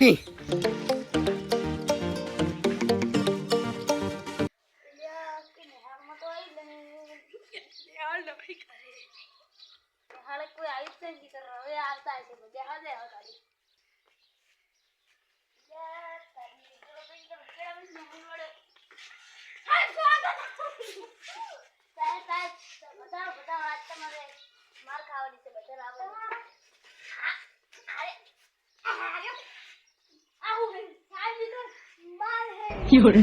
હી. માર હે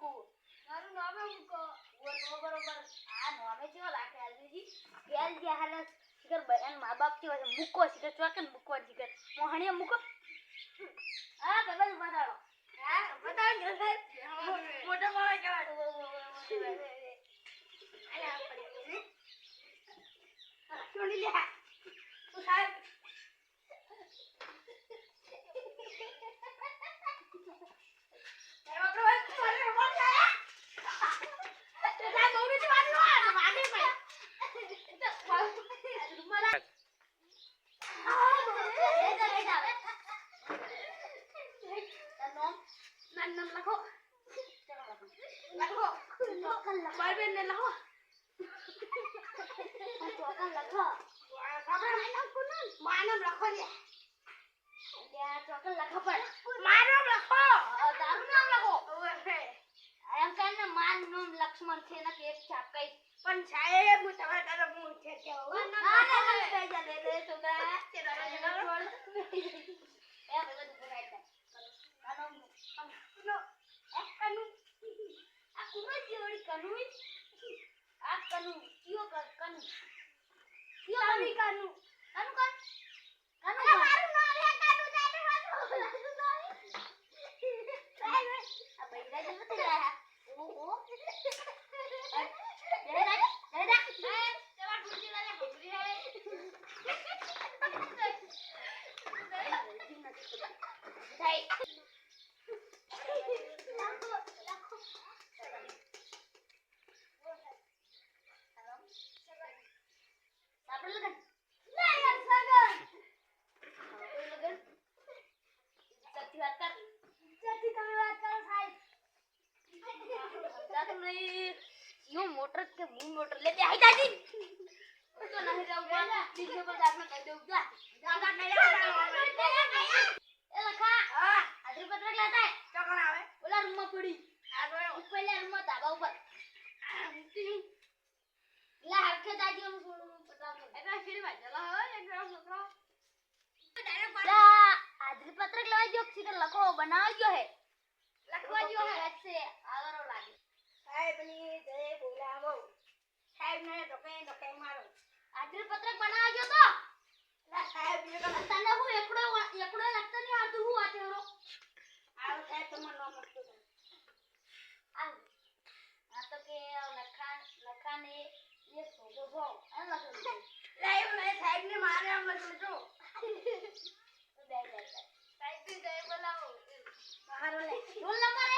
મૂકું. મારું નામે મૂકો. બોલો બરોબર આ નામે કેવો લાગે આલજીજી જે હાલે શિખર બહેન મા બાપ કેવો છે. મૂકો શિખર ચોકન મૂકો મોહણીએ મૂકો. હા બરાબર બતાડો હા બતાડો સાહેબ મોટા માણસ કહેવાય અલ્યા પડી છોડી લે. પણ માનમ ને માન લક્ષ્મણ છે ને એક છાપકાઈ પણ સાહેબ હું તમારે તારો મું છે કે ના મોટર લેતે આઈ દાદી તો નહીં રહું બીજો પર આપણે કહી દઉં જા જા એ લખા હા. આદરી પત્રક લેતા હે. ચોકણ આવે ઓલા રૂમમાં પડી આ ધાબા ઉપર લા હરખે દાદી હું પતાવ એટલે શીરી માં હોય એક છોકરો આદરી પત્રક લેવા જો સીધા લખો બનાવજો હે લખવા જો હે છે આગળ લાગે સાહેબની જય ટાઈમ નહીં તો કઈ તો કઈ મારો આજરી પત્રક બનાવવા તો. ના સાહેબ ને તો તને હું એકડો એકડો લાગતો નહીં આવતું હું આ ચેવરો આવો સાહેબ તમને ન મળતું આ આ તો કે લખા લખા ને એ સોગો ભો એમ લખેલું લાઈવ ને. સાહેબ ને મારે આમ લખેલું બે સાહેબ સાહેબ બોલાવો. મારો લે રોલ નંબર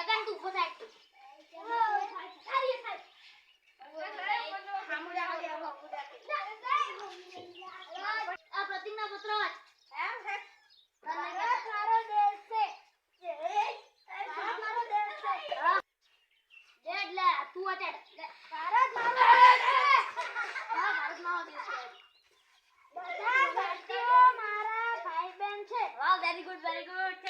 સગન ઊભો થાય આ પ્રતિજ્ઞા પત્ર વાંચ તું અત્યારે ભારત મારા ભાઈ બહેન છે વાહ ગુડ વેરી ગુડ